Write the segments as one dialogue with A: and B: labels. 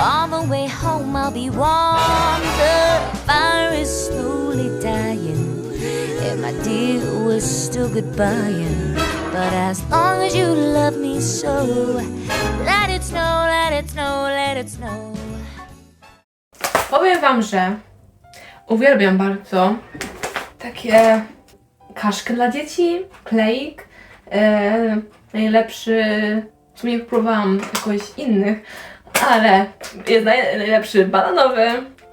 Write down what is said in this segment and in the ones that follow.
A: On the way home, I'll be warm. The fire is slowly dying. And my dear, we're still goodbying. But as long as you love me so, let it snow, let it snow, let it snow.
B: Powiem Wam, że uwielbiam bardzo takie kaszkę dla dzieci, kleik. E, najlepszy, w sumie próbowałam jakoś innych, ale jest naj, najlepszy bananowy.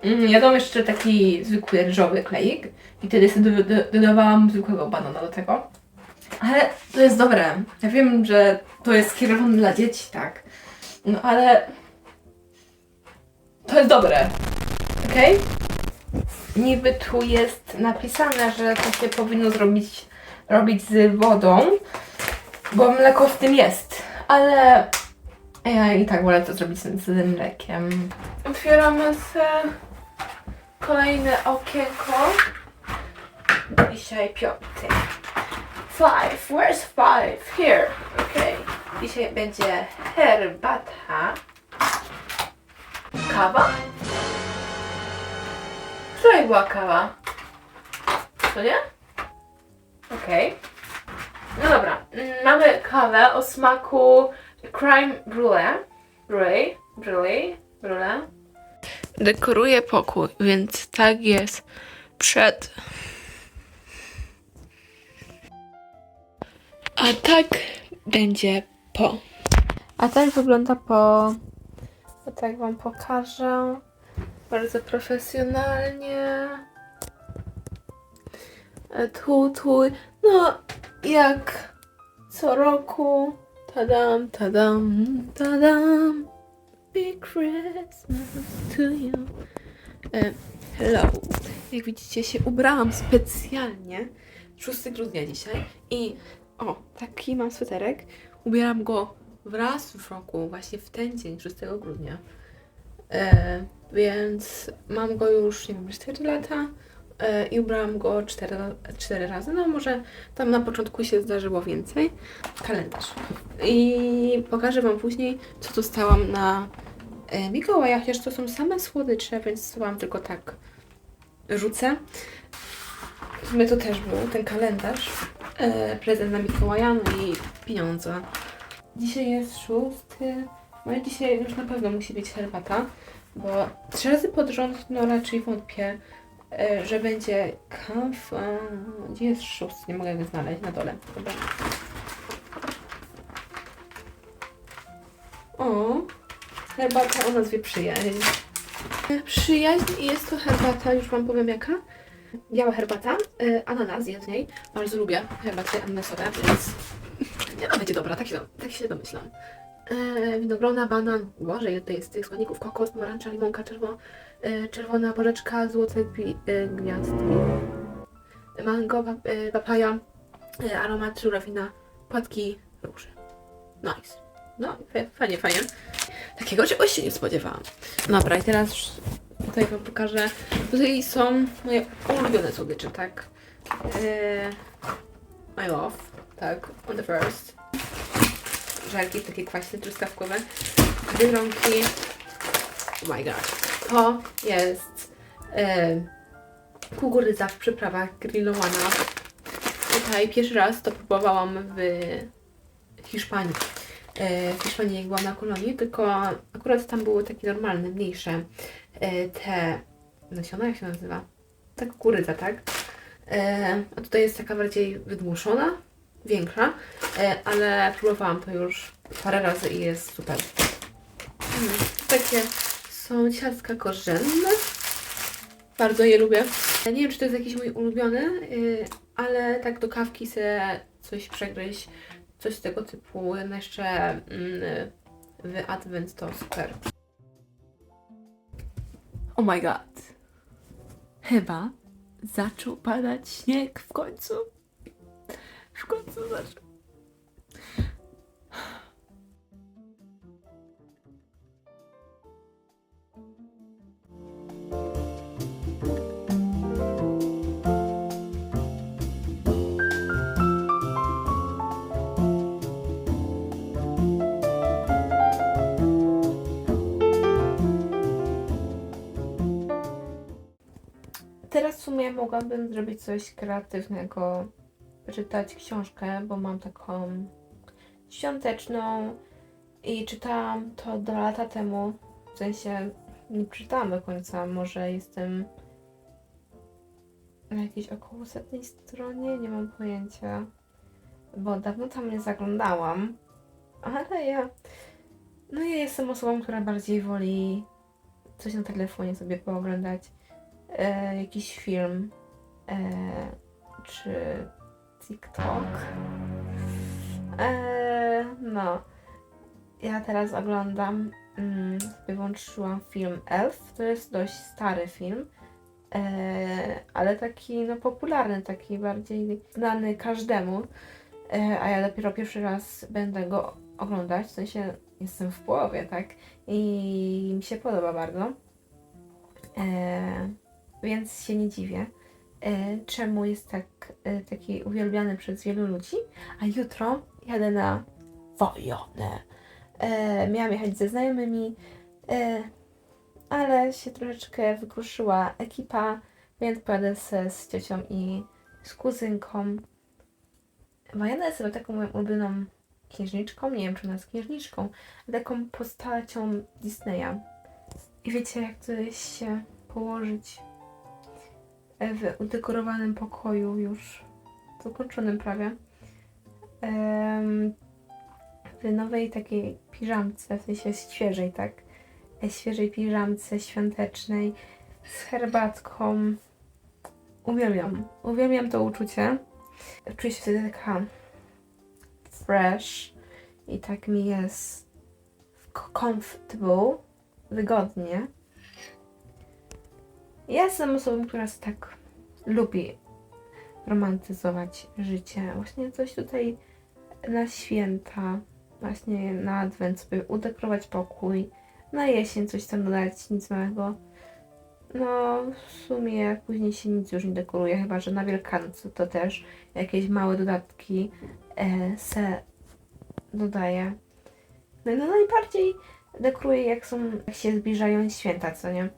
B: Mm, Jadłam jeszcze taki zwykły ryżowy kleik i wtedy sobie do, do, dodawałam zwykłego banana do tego. Ale to jest dobre. Ja wiem, że to jest skierowane dla dzieci, tak. No ale to jest dobre. Okej? Niby tu jest napisane, że to się powinno zrobić, robić z wodą, bo mleko w tym jest, ale ja i tak wolę to zrobić z, z mlekiem. Otwieramy se kolejne okienko. Dzisiaj piąty. Five, where's five? Here, okej. Dzisiaj będzie herbata. Kawa? Wczoraj była kawa. Co nie? Okej. No dobra. Mamy kawę o smaku crime brulee. Brulee. Brulee. Brulee. Dekoruję pokój, więc tak jest przed. A tak będzie po. A tak wygląda po. A tak wam pokażę. Bardzo profesjonalnie. E, Tu, tu. No, jak co roku. Tadam, tadam, tadam. Big Christmas to you. E, hello. Jak widzicie, się ubrałam specjalnie. 6 grudnia dzisiaj. I o, taki mam sweterek. Ubieram go wraz w roku, właśnie w ten dzień, 6 grudnia. E, więc mam go już, nie wiem, 4 lata i ubrałam go 4, 4 razy. No może tam na początku się zdarzyło więcej. Kalendarz. I pokażę Wam później, co dostałam na e, Mikołaja, chociaż to są same słodycze, więc Wam tylko tak rzucę. W sumie to też był ten kalendarz. E, prezent na Mikołaja, no i pieniądze. Dzisiaj jest szósty. No dzisiaj już na pewno musi być herbata, bo trzy razy pod rząd, no raczej wątpię, e, że będzie kawa. Gdzie jest szósty? Nie mogę go znaleźć na dole. Dobra. O, herbata o nazwie przyjaźń. Przyjaźń jest to herbata, już Wam powiem jaka. Biała herbata, y, ananas jest w niej. Bardzo lubię herbaty ananasowe, więc nie, no będzie dobra, tak się, tak się domyślam. E, winogrona, banan, Boże, to jest tych składników, kokos, pomarańcza, limonka, czerwo, e, czerwona porzeczka, złote gwi, e, gwiazdki, mango, e, papaja, aromat żurawina, płatki, róży. Nice. No, fa- fajnie, fajnie. Takiego czegoś się nie spodziewałam. Dobra, i teraz tutaj Wam pokażę. Tutaj są moje ulubione słodycze, tak? My love, tak, on the first żelki takie kwaśne, truskawkowe, biedronki. Oh my god. To jest e, kukurydza w przyprawach grillowana. Tutaj pierwszy raz to próbowałam w Hiszpanii. E, w Hiszpanii jak byłam na kolonii, tylko akurat tam były takie normalne, mniejsze e, te nasiona, jak się nazywa? Ta kukurydza, tak? E, a tutaj jest taka bardziej wydmuszona, większa, e, ale próbowałam to już parę razy i jest super. Mm, Takie są ciastka korzenne. Bardzo je lubię. Ja Nie wiem, czy to jest jakiś mój ulubiony, y, ale tak do kawki se coś przegryźć, coś tego typu. Jeszcze mm, w Advent to super. Oh my god. Chyba zaczął padać śnieg w końcu. W końcu zaczął. Sumie mogłabym zrobić coś kreatywnego, czytać książkę, bo mam taką świąteczną i czytałam to dwa lata temu. W sensie nie czytałam do końca, może jestem na jakiejś około setnej stronie, nie mam pojęcia, bo dawno tam nie zaglądałam, ale ja, no ja jestem osobą, która bardziej woli coś na telefonie sobie pooglądać, e, jakiś film, e, czy TikTok. E, no, ja teraz oglądam, mm, sobie włączyłam film Elf, to jest dość stary film, e, ale taki no popularny, taki bardziej znany każdemu, e, a ja dopiero pierwszy raz będę go oglądać, w sensie jestem w połowie, tak, i mi się podoba bardzo, e, więc się nie dziwię, e, czemu jest tak, e, taki uwielbiany przez wielu ludzi, a jutro jadę na wojonę. E, miałam jechać ze znajomymi, ale się troszeczkę wykruszyła ekipa, więc pojadę se z ciocią i z kuzynką. Wojana jest chyba taką moją ulubioną księżniczką, nie wiem czy ona jest księżniczką, ale taką postacią Disneya. I wiecie jak to jest się położyć w udekorowanym pokoju już zakończonym prawie. W nowej takiej piżamce, w sensie świeżej, tak? E, Świeżej piżamce świątecznej z herbatką. Uwielbiam. Uwielbiam to uczucie. Czuję się wtedy taka fresh i tak mi jest comfortable, wygodnie. Ja jestem osobą, która tak lubi romantyzować życie. Właśnie coś tutaj na święta, właśnie na adwent sobie udekorować pokój, na jesień coś tam dodać, nic małego. No, w sumie później się nic już nie dekoruje, chyba że na Wielkanoc to też jakieś małe dodatki e, se dodaję. No, no najbardziej dekoruję jak są, jak się zbliżają święta, co nie?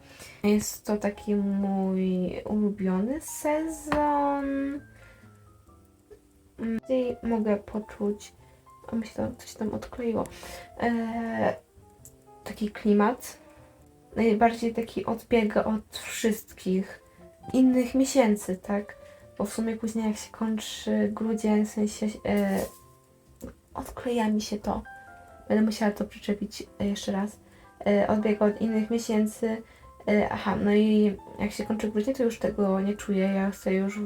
B: Jest to taki mój ulubiony sezon. Bardziej mogę poczuć, o mi się tam coś tam odkleiło, eee, taki klimat. Najbardziej taki odbiega od wszystkich innych miesięcy, tak? Bo w sumie później jak się kończy grudzień, w sensie e, odkleja mi się to. Będę musiała to przyczepić e, jeszcze raz. E, odbiega od innych miesięcy. E, aha, no i jak się kończy grudzień, to już tego nie czuję. Ja chcę już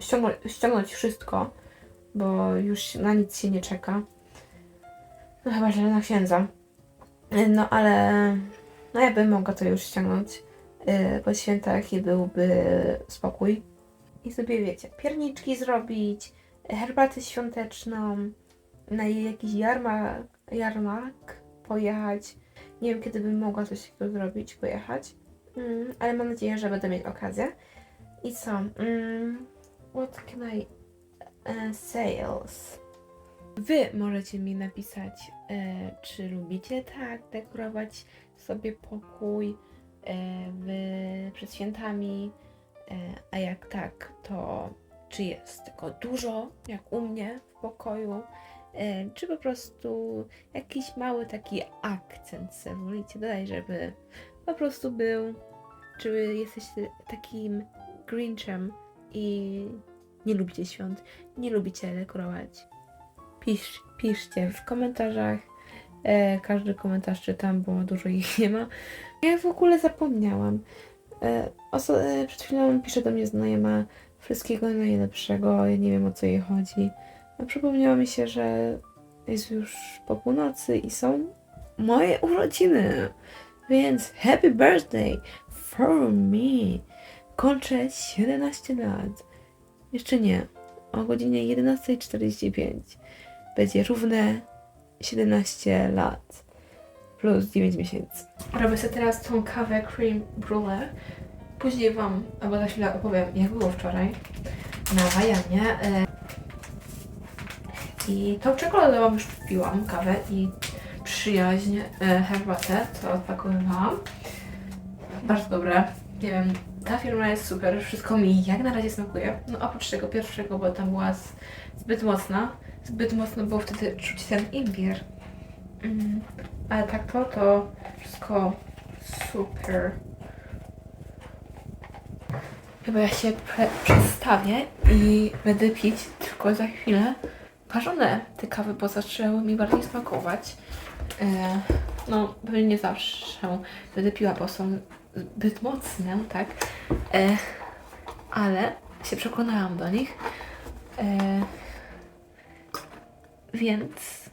B: ściągnąć, ściągnąć wszystko, bo już na nic się nie czeka. No chyba, że na księdza. No ale no ja bym mogła to już ściągnąć po świętach i byłby spokój. I sobie wiecie, pierniczki zrobić, herbatę świąteczną, na jakiś jarmark, jarmark pojechać. Nie wiem, kiedy bym mogła coś takiego zrobić, pojechać. Mm, ale mam nadzieję, że będę mieć okazję. I co? Mm, what can I uh, sales? Wy możecie mi napisać, e, czy lubicie tak dekorować sobie pokój e, w, przed świętami, e, a jak tak, to czy jest tego dużo, jak u mnie w pokoju, czy po prostu jakiś mały taki akcent sobie wolicie dodać, żeby po prostu był, czy jesteście takim Grinchem i nie lubicie świąt, nie lubicie dekorować. Pisz, piszcie w komentarzach. E, każdy komentarz czytam, bo dużo ich nie ma. Ja w ogóle zapomniałam. E, oso- e, przed chwilą pisze do mnie znajoma wszystkiego najlepszego. Ja nie wiem o co jej chodzi. A przypomniało mi się, że jest już po północy i są moje urodziny. Więc happy birthday for me. Kończę 17 lat. Jeszcze nie. O godzinie 11.45 będzie równe 17 lat plus 9 miesięcy. Robię sobie teraz tą kawę cream brulee. Później Wam, albo za chwilę opowiem, jak było wczoraj na Wajanie. I tą czekoladową już piłam kawę i przyjaźń e, herbatę, to odpakowywałam. Bardzo dobre. Nie wiem, ta firma jest super, wszystko mi jak na razie smakuje. No oprócz tego pierwszego, bo tam była z, zbyt mocna. Zbyt mocno było wtedy czuć ten imbier. Mm. Ale tak to, to wszystko super. Chyba ja się przestawię i będę pić tylko za chwilę parzone te kawy, bo zaczęły mi bardziej smakować. E, no, pewnie nie zawsze będę piła, bo są zbyt mocne, tak? E, ale się przekonałam do nich. E, więc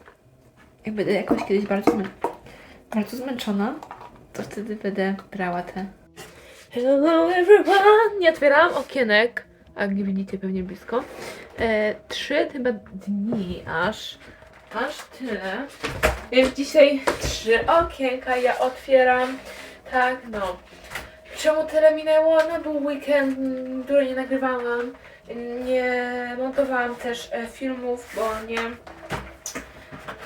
B: jak będę jakoś kiedyś bardzo, bardzo zmęczona, to wtedy będę brała te. Hello everyone! Nie otwieram okienek, a nie widzicie pewnie blisko. E, trzy chyba dni aż. Aż tyle. Więc dzisiaj trzy okienka ja otwieram. Tak, no. Czemu tyle minęło? No był weekend, który nie nagrywałam. Nie montowałam też e, filmów, bo nie.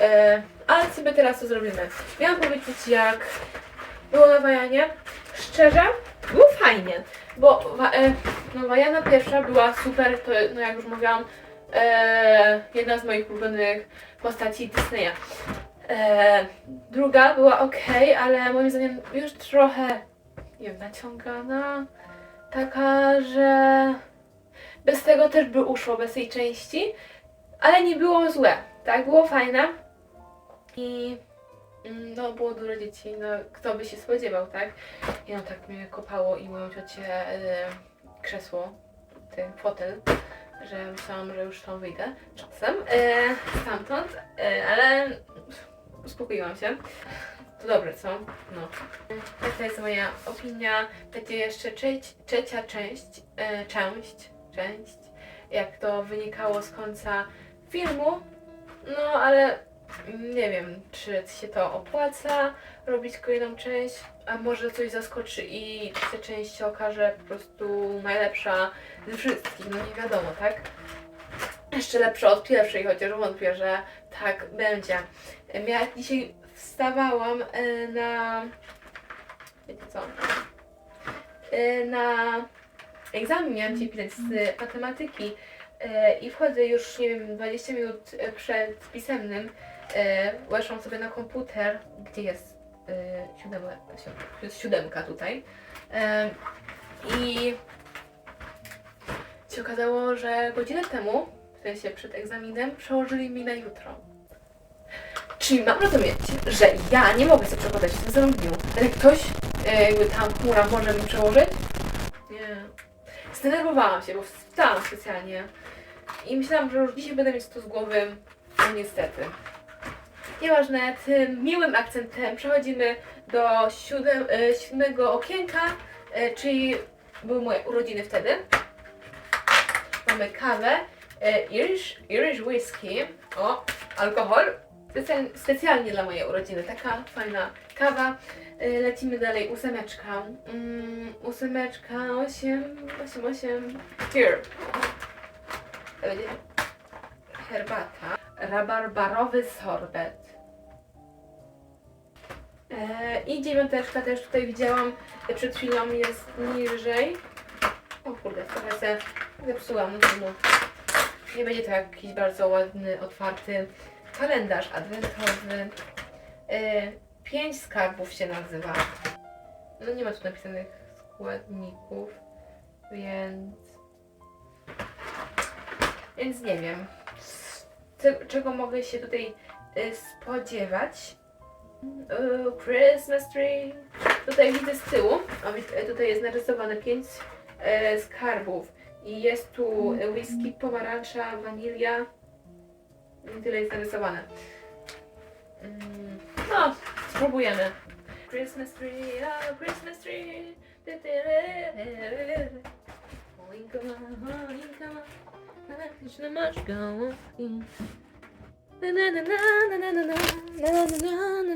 B: E, ale sobie teraz to zrobimy. Miałam powiedzieć jak było na Wajanie. Szczerze, było fajnie, bo no, Wajana pierwsza była super, to no jak już mówiłam, e, jedna z moich ulubionych postaci Disneya. E, druga była ok, ale moim zdaniem już trochę, nie wiem, naciągana. Taka, że bez tego też by uszło, bez tej części, ale nie było złe, tak? Było fajne. I mm, no, było dużo dzieci, no kto by się spodziewał, tak? I no tak mnie kopało i moją ciocię e, krzesło, ten fotel, że myślałam, że już tam wyjdę czasem e, stamtąd, e, ale uspokoiłam się. To dobre, co? No. Taka jest moja opinia. Będzie jeszcze trzecia część, e, część, część, jak to wynikało z końca filmu. No, ale nie wiem, czy się to opłaca robić kolejną część, a może coś zaskoczy i trzecia część się okaże po prostu najlepsza ze wszystkich, no nie wiadomo, tak? Jeszcze lepsza od pierwszej, chociaż wątpię, że tak będzie. Ja dzisiaj wstawałam e, na. Wiecie co? E, Na egzamin miałam dzisiaj z matematyki e, i wchodzę już, nie wiem, 20 minut przed pisemnym. E, Weszłam sobie na komputer, gdzie jest e, siódemka, siódemka tutaj. E, I się okazało, że godzinę temu, w sensie przed egzaminem, przełożyli mi na jutro. Czyli mam rozumieć, że ja nie mogę sobie przekładać w tym samym dniu, ale ktoś, jakby tam chmura może mi przełożyć? Nie. Zdenerwowałam się, bo wstałam specjalnie i myślałam, że już dzisiaj będę mieć to z głowy, no niestety. Nieważne, tym miłym akcentem przechodzimy do siódem, e, siódmego okienka, e, czyli były moje urodziny wtedy. Mamy kawę, e, Irish, Irish whisky, o, alkohol, specjalnie, dla mojej urodziny, taka fajna kawa. Lecimy dalej, ósemeczka, mm, ósemeczka, osiem, osiem, osiem, here. Herbata, rabarbarowy sorbet. E, I dziewiąteczka też tutaj widziałam, przed chwilą jest niżej. O kurde, trochę se zepsułam, no trudno. Nie będzie to jakiś bardzo ładny, otwarty kalendarz adwentowy. E, pięć skarbów się nazywa. No nie ma tu napisanych składników, więc... Więc nie wiem, czego mogę się tutaj e, spodziewać. O, Christmas tree. Tutaj widzę z tyłu, e, tutaj jest narysowane pięć e, skarbów. I jest tu e, whisky, pomarańcza, wanilia. I tyle jest narysowane. Mm, No, spróbujemy. Christmas tree, oh Christmas tree. Choinka ma, choinka ma, na masz go. Na na na na na na na na na na na na